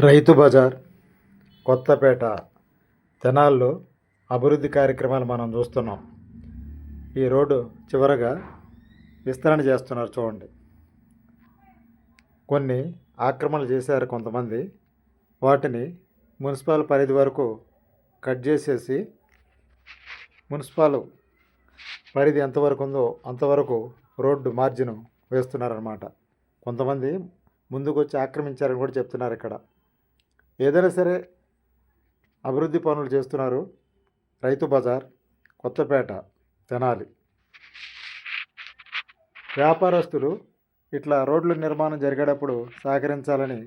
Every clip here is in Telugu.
రైతు బజార్ కొత్తపేట తెనాల్లో అభివృద్ధి కార్యక్రమాలు మనం చూస్తున్నాం. ఈ రోడ్డు చివరగా విస్తరణ చేస్తున్నారు చూడండి. కొన్ని ఆక్రమణలు చేశారు కొంతమంది. వాటిని మున్సిపల్ పరిధి వరకు కట్ చేసేసి మున్సిపల్ పరిధి ఎంతవరకు ఉందో అంతవరకు రోడ్డు మార్జిన్ వేస్తున్నారన్నమాట. కొంతమంది ముందుకు వచ్చి ఆక్రమించారని కూడా చెప్తున్నారు ఇక్కడ. ఏదైనా సరే అభివృద్ధి పనులు చేస్తున్నారు. రైతు బజార్ కొత్తపేట తెనాలి. వ్యాపారస్తులు ఇట్లా రోడ్ల నిర్మాణం జరిగేటప్పుడు సహకరించాలని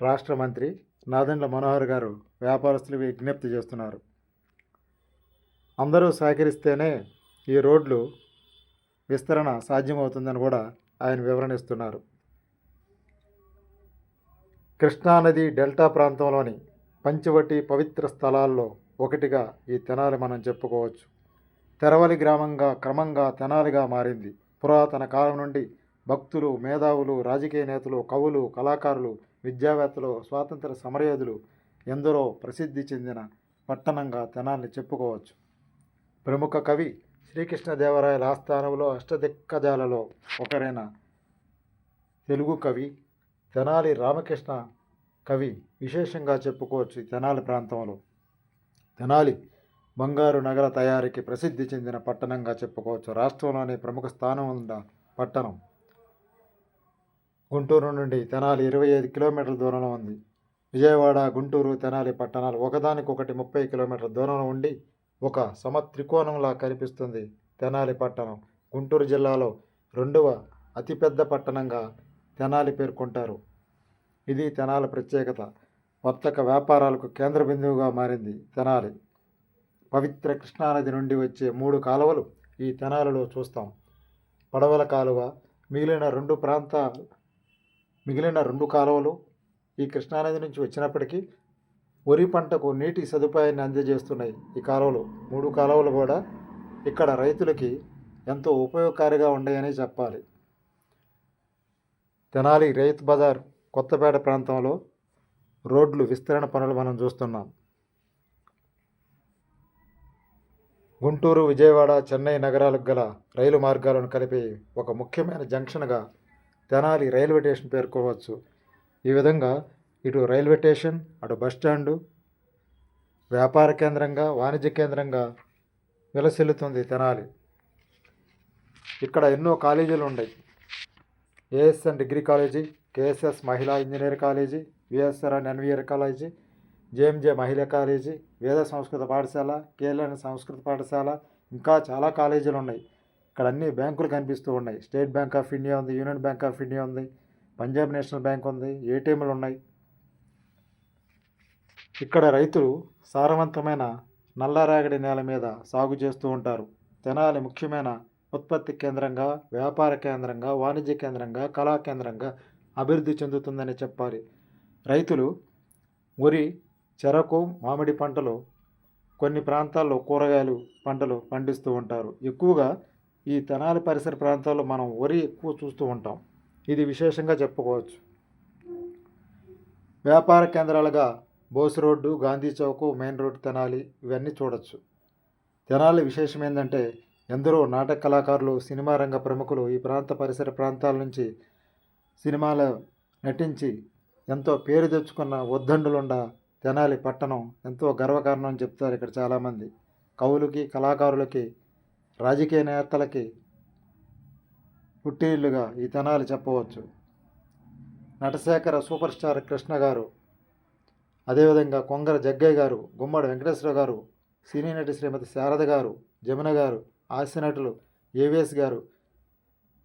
రాష్ట్ర మంత్రి నాదెండ్ల మనోహర్ గారు వ్యాపారస్తులు విజ్ఞప్తి చేస్తున్నారు. అందరూ సహకరిస్తేనే ఈ రోడ్లు విస్తరణ సాధ్యమవుతుందని కూడా ఆయన వివరణిస్తున్నారు కృష్ణానది డెల్టా ప్రాంతంలోని పంచవటి పవిత్ర స్థలాల్లో ఒకటిగా ఈ తెనాలి మనం చెప్పుకోవచ్చు. తెరవలి గ్రామంగా క్రమంగా తెనాలిగా మారింది. పురాతన కాలం నుండి భక్తులు మేధావులు రాజకీయ నేతలు కవులు కళాకారులు విద్యావేత్తలు స్వాతంత్ర సమరయోధులు ఎందరో ప్రసిద్ధి చెందిన పట్టణంగా తెనాలిని చెప్పుకోవచ్చు. ప్రముఖ కవి శ్రీకృష్ణదేవరాయల ఆస్థానంలో అష్టదిక్కజాలలో ఒకరైన తెలుగు కవి తెనాలి రామకృష్ణ కవి విశేషంగా చెప్పుకోవచ్చు తెనాలి ప్రాంతంలో. తెనాలి బంగారు నగల తయారీకి ప్రసిద్ధి చెందిన పట్టణంగా చెప్పుకోవచ్చు. రాష్ట్రంలోని ప్రముఖ స్థానం ఉన్న పట్టణం. గుంటూరు నుండి తెనాలి ఇరవై ఐదు కిలోమీటర్ల దూరంలో ఉంది. విజయవాడ గుంటూరు తెనాలి పట్టణాలు ఒకదానికొకటి ముప్పై కిలోమీటర్ల దూరంలో ఉండి ఒక సమత్రికోణంలా కనిపిస్తుంది తెనాలి పట్టణం. గుంటూరు జిల్లాలో రెండవ అతిపెద్ద పట్టణంగా తెనాలి పేర్కొంటారు. ఇది తెనాలి ప్రత్యేకత. వర్తక వ్యాపారాలకు కేంద్ర బిందువుగా మారింది తెనాలి. పవిత్ర కృష్ణానది నుండి వచ్చే మూడు కాలువలు ఈ తెనాలిలో చూస్తాం. పడవల కాలువ మిగిలిన రెండు ప్రాంత మిగిలిన రెండు కాలువలు ఈ కృష్ణానది నుంచి వచ్చినప్పటికీ వరి పంటకు నీటి సదుపాయాన్ని అందజేస్తున్నాయి ఈ కాలువలు. మూడు కాలువలు కూడా ఇక్కడ రైతులకి ఎంతో ఉపయోగకారిగా ఉన్నాయని చెప్పాలి. తెనాలి రైతు బజార్ కొత్తపేట ప్రాంతంలో రోడ్లు విస్తరణ పనులు మనం చూస్తున్నాం. గుంటూరు విజయవాడ చెన్నై నగరాలకు గల రైలు మార్గాలను కలిపి ఒక ముఖ్యమైన జంక్షన్గా తెనాలి రైల్వే స్టేషన్ పేర్కోవచ్చు ఈ విధంగా ఇటు రైల్వే స్టేషన్ అటు బస్ వ్యాపార కేంద్రంగా వాణిజ్య కేంద్రంగా విలసిల్లుతుంది తెనాలి. ఇక్కడ ఎన్నో కాలేజీలు ఉన్నాయి. ఏఎస్ఎన్ డిగ్రీ కాలేజీ కేఎస్ఎస్ మహిళా engineer college VSR and NVR college JMJ మహిళా కాలేజీ వేద సంస్కృత పాఠశాల కేఎల్ఎన్ సంస్కృత పాఠశాల ఇంకా చాలా కాలేజీలు ఉన్నాయి. ఇక్కడ అన్ని బ్యాంకులు కనిపిస్తూ ఉన్నాయి. స్టేట్ బ్యాంక్ ఆఫ్ ఇండియా ఉంది యూనియన్ బ్యాంక్ ఆఫ్ ఇండియా ఉంది పంజాబ్ నేషనల్ బ్యాంక్ ఉంది ఏటీఎంలు ఉన్నాయి. ఇక్కడ రైతులు సారవంతమైన నల్లరేగడి నేల మీద సాగు చేస్తూ ఉంటారు. తెనాలి ముఖ్యమైన ఉత్పత్తి కేంద్రంగా వ్యాపార కేంద్రంగా వాణిజ్య కేంద్రంగా కళా కేంద్రంగా అభివృద్ధి చెందుతుందని చెప్పాలి. రైతులు వరి చెరకు మామిడి పంటలు కొన్ని ప్రాంతాల్లో కూరగాయలు పంటలు పండిస్తూ ఉంటారు. ఎక్కువగా ఈ తెనాలి పరిసర ప్రాంతాల్లో మనం వరి ఎక్కువ చూస్తూ ఉంటాం. ఇది విశేషంగా చెప్పుకోవచ్చు. వ్యాపార కేంద్రాలుగా Bose road Gandhi Chowk main road Tenali ఇవన్నీ చూడొచ్చు. తెనాలి విశేషం ఏంటంటే ఎందరో నాటక కళాకారులు సినిమా రంగ ప్రముఖులు ఈ ప్రాంత పరిసర ప్రాంతాల నుంచి సినిమాలో నటించి ఎంతో పేరు తెచ్చుకున్న ఉద్దండులుండ తెనాలి పట్టణం ఎంతో గర్వకారణం అని చెప్తారు ఇక్కడ చాలామంది. కవులకి కళాకారులకి రాజకీయ నేతలకి పుట్టిల్లుగా ఈ తెనాలి చెప్పవచ్చు. నటశేఖర సూపర్ స్టార్ కృష్ణ గారు అదేవిధంగా కొంగర జగ్గయ్య గారు గుమ్మడి వెంకటేశ్వర గారు సినీ నటి శ్రీమతి శారద గారు జమున గారు హాస్య నటులు ఏవిఎస్ గారు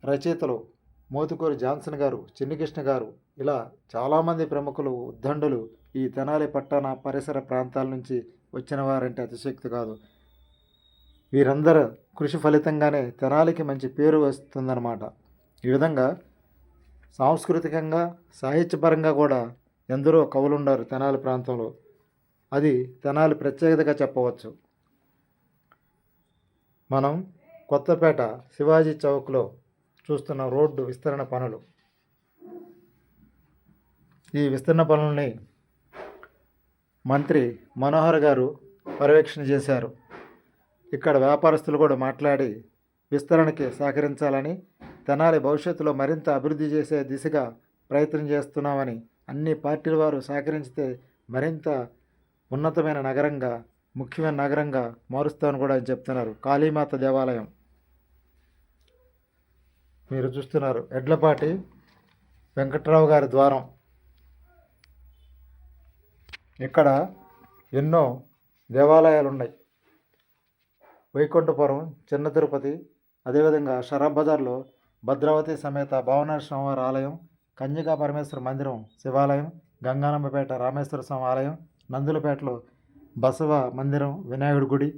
రచయితలు మోతుకూరి జాన్సన్ గారు చిన్నికృష్ణ గారు ఇలా చాలామంది ప్రముఖులు ఉద్దండులు ఈ తెనాలి పట్టణ పరిసర ప్రాంతాల నుంచి వచ్చిన వారంటే అతిశక్తి కాదు. వీరందరూ కృషి ఫలితంగానే తెనాలికి మంచి పేరు వస్తుందన్నమాట. ఈ విధంగా సాంస్కృతికంగా సాహిత్యపరంగా కూడా ఎందరో కవులు ఉన్నారు తెనాలి ప్రాంతంలో. అది తెనాలి ప్రత్యేకతగా చెప్పవచ్చు. మనం కొత్తపేట శివాజీ చౌక్లో చూస్తున్న రోడ్డు విస్తరణ పనులు. ఈ విస్తరణ పనులని మంత్రి మనోహర్ గారు పర్యవేక్షణ చేశారు. ఇక్కడ వ్యాపారస్తులు కూడా మాట్లాడి విస్తరణకి సహకరించాలని తెనాలి భవిష్యత్తులో మరింత అభివృద్ధి చేసే దిశగా ప్రయత్నం చేస్తున్నామని అన్ని పార్టీల వారు సహకరించితే మరింత ఉన్నతమైన నగరంగా ముఖ్యమైన నగరంగా మారుస్తామని కూడా ఆయన చెప్తున్నారు. కాళీమాత దేవాలయం. మీరు చూస్తున్నారు. ఎడ్లపాటి వెంకట్రావు గారి ద్వారం. ఇక్కడ ఎన్నో దేవాలయాలు ఉన్నాయి వైకుంఠపురం చిన్న తిరుపతి అదేవిధంగా షరాబ్ బజార్లో భద్రావతి సమేత భావనాథ స్వామివారి ఆలయం కన్యకా పరమేశ్వర మందిరం శివాలయం గంగానమ్మపేట రామేశ్వర స్వామి ఆలయం నందులపేటలో బసవ మందిరం వినాయకుడి గుడి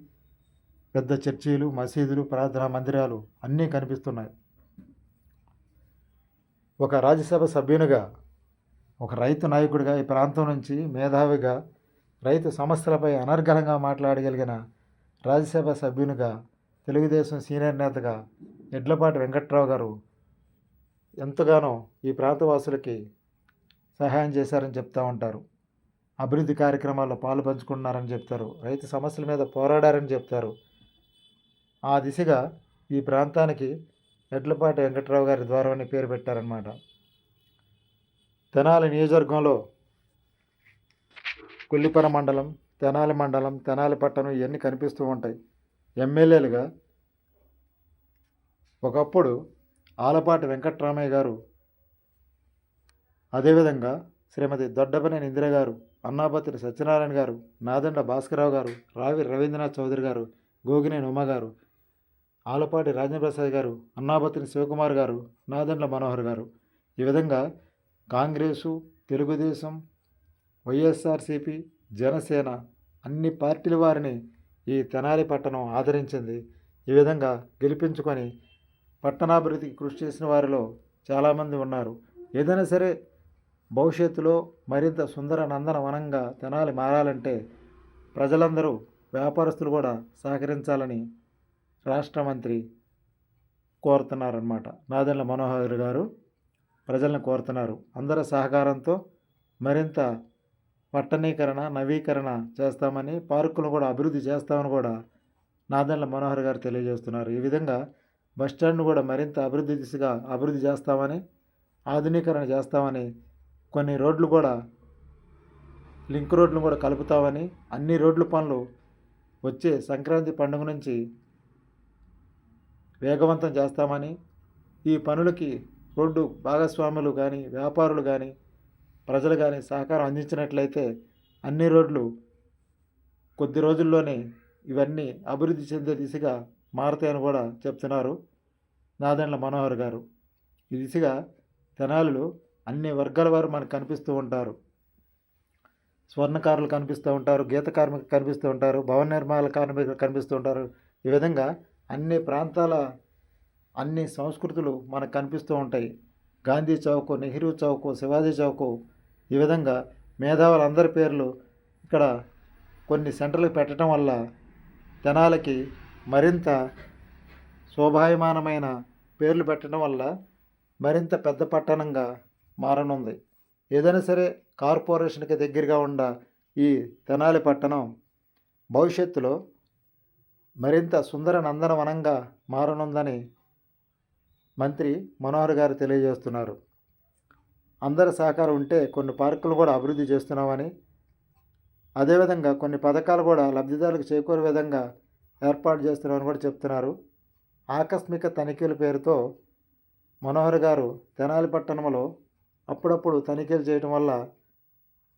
పెద్ద చర్చీలు మసీదులు ప్రార్థనా మందిరాలు అన్నీ కనిపిస్తున్నాయి. ఒక రాజ్యసభ సభ్యునిగా ఒక రైతు నాయకుడిగా ఈ ప్రాంతం నుంచి మేధావిగా రైతు సమస్యలపై అనర్గళంగా మాట్లాడగలిగిన రాజ్యసభ సభ్యునిగా తెలుగుదేశం సీనియర్ నేతగా ఎడ్లపాటి వెంకట్రావు గారు ఎంతగానో ఈ ప్రాంతవాసులకి సహాయం చేశారని చెప్తూ ఉంటారు. అభివృద్ధి కార్యక్రమాల్లో పాల్పంచుకుంటున్నారని చెప్తారు. రైతు సమస్యల మీద పోరాడారని చెప్తారు. ఆ దిశగా ఈ ప్రాంతానికి ఎడ్లపాటి వెంకట్రావు గారి ద్వారం అని పేరు పెట్టారనమాట తెనాలి నియోజకవర్గంలో కొల్లిపర మండలం తెనాలి మండలం తెనాలి పట్టణం ఇవన్నీ కనిపిస్తూ ఉంటాయి. ఎమ్మెల్యేలుగా ఒకప్పుడు ఆలపాటి వెంకట్రామయ్య గారు అదేవిధంగా శ్రీమతి దొడ్డపనేని ఇందిర గారు అన్నాపత్రి సత్యనారాయణ గారు నాదండ భాస్కరరావు గారు రావి రవీంద్రనాథ్ చౌదరి గారు గోగినేని ఉమ గారు ఆలపాటి రాజేంద్రప్రసాద్ గారు అన్నాపత్రి శివకుమార్ గారు నాదండ్ల మనోహర్ గారు. ఈ విధంగా కాంగ్రెసు తెలుగుదేశం వైఎస్ఆర్సీపీ జనసేన అన్ని పార్టీల వారిని ఈ తెనాలి పట్టణం ఆదరించింది. ఈ విధంగా గెలిపించుకొని పట్టణాభివృద్ధికి కృషి చేసిన వారిలో చాలామంది ఉన్నారు. ఏదైనా సరే భవిష్యత్తులో మరింత సుందర నందనవనంగా తెనాలి మారాలంటే ప్రజలందరూ వ్యాపారస్తులు కూడా సహకరించాలని రాష్ట్ర మంత్రి కోరుతున్నారన్నమాట. నాదెండ్ల మనోహర్ గారు ప్రజలను కోరుతున్నారు. అందరి సహకారంతో మరింత పట్టణీకరణ నవీకరణ చేస్తామని పార్కులను కూడా అభివృద్ధి చేస్తామని కూడా నాదెండ్ల మనోహర్ గారు తెలియజేస్తున్నారు. ఈ విధంగా బస్టాండ్ను కూడా మరింత అభివృద్ధి దిశగా అభివృద్ధి చేస్తామని ఆధునీకరణ చేస్తామని కొన్ని రోడ్లు కూడా లింక్ రోడ్లు కూడా కలుపుతామని అన్ని రోడ్ల పనులు వచ్చే సంక్రాంతి పండుగ నుంచి వేగవంతం చేస్తామని ఈ పనులకి రోడ్డు భాగస్వాములు కానీ వ్యాపారులు కానీ ప్రజలు కానీ సహకారం అందించినట్లయితే అన్ని రోడ్లు కొద్ది రోజుల్లోనే ఇవన్నీ అభివృద్ధి చెందే దిశగా మారుతాయని కూడా చెప్తున్నారు నాదెండ్ల మనోహర్ గారు. ఈ దిశగా తెనాలిలో అన్ని వర్గాల వారు మనకు కనిపిస్తూ ఉంటారు. స్వర్ణకారులు కనిపిస్తూ ఉంటారు గీత కార్మికులు కనిపిస్తూ ఉంటారు భవన నిర్మాణ కార్మికులు కనిపిస్తూ ఉంటారు. ఈ విధంగా అన్ని ప్రాంతాల అన్ని సంస్కృతులు మనకు కనిపిస్తూ ఉంటాయి. గాంధీ చౌక్ నెహ్రూ చౌక్ శివాజీ చౌక్ ఈ విధంగా మేధావులందరి పేర్లు ఇక్కడ కొన్ని సెంటర్లకు పెట్టడం వల్ల జనాలకి మరింత శోభాయమానమైన పేర్లు పెట్టడం వల్ల మరింత పెద్ద పట్టణంగా మారనుంది. ఏదైనా సరే కార్పొరేషన్కి దగ్గరగా ఉన్న ఈ తెనాలి పట్టణం భవిష్యత్తులో మరింత సుందర నందనవనంగా మారనుందని మంత్రి మనోహర్ గారు తెలియజేస్తున్నారు. అందరి సహకారం ఉంటే కొన్ని పార్కులు కూడా అభివృద్ధి చేస్తున్నామని అదేవిధంగా కొన్ని పథకాలు కూడా లబ్ధిదారులకు చేకూరే విధంగా ఏర్పాటు చేస్తున్నామని కూడా చెప్తున్నారు. ఆకస్మిక తనిఖీల పేరుతో మనోహర్ గారు తెనాలి పట్టణంలో అప్పుడప్పుడు తనిఖీలు చేయడం వల్ల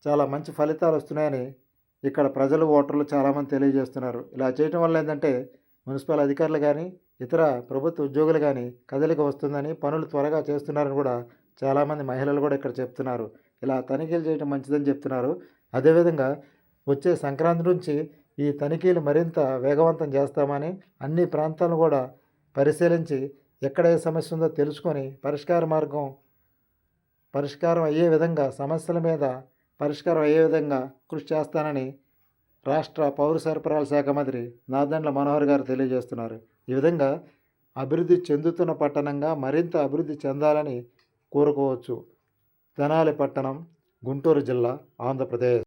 చాలా మంచి ఫలితాలు వస్తున్నాయని ఇక్కడ ప్రజలు ఓటర్లు చాలామంది తెలియజేస్తున్నారు. ఇలా చేయటం వల్ల ఏంటంటే మున్సిపల్ అధికారులు కానీ ఇతర ప్రభుత్వ ఉద్యోగులు కానీ కదలిక వస్తుందని పనులు త్వరగా చేస్తున్నారని కూడా చాలామంది మహిళలు కూడా ఇక్కడ చెప్తున్నారు. ఇలా తనిఖీలు చేయడం మంచిదని చెప్తున్నారు. అదేవిధంగా వచ్చే సంక్రాంతి నుంచి ఈ తనిఖీలు మరింత వేగవంతం చేస్తామని అన్ని ప్రాంతాలను కూడా పరిశీలించి ఎక్కడ ఏ సమస్య ఉందో తెలుసుకొని పరిష్కార మార్గం పరిష్కారం అయ్యే విధంగా సమస్యల మీద పరిష్కారం అయ్యే విధంగా కృషి చేస్తానని రాష్ట్ర పౌర సరఫరాల శాఖ మంత్రి నాదండ్ల మనోహర్ గారు తెలియజేస్తున్నారు. ఈ విధంగా అభివృద్ధి చెందుతున్న పట్టణంగా మరింత అభివృద్ధి చెందాలని కోరుకోవచ్చు. తెనాలి పట్టణం గుంటూరు జిల్లా ఆంధ్రప్రదేశ్.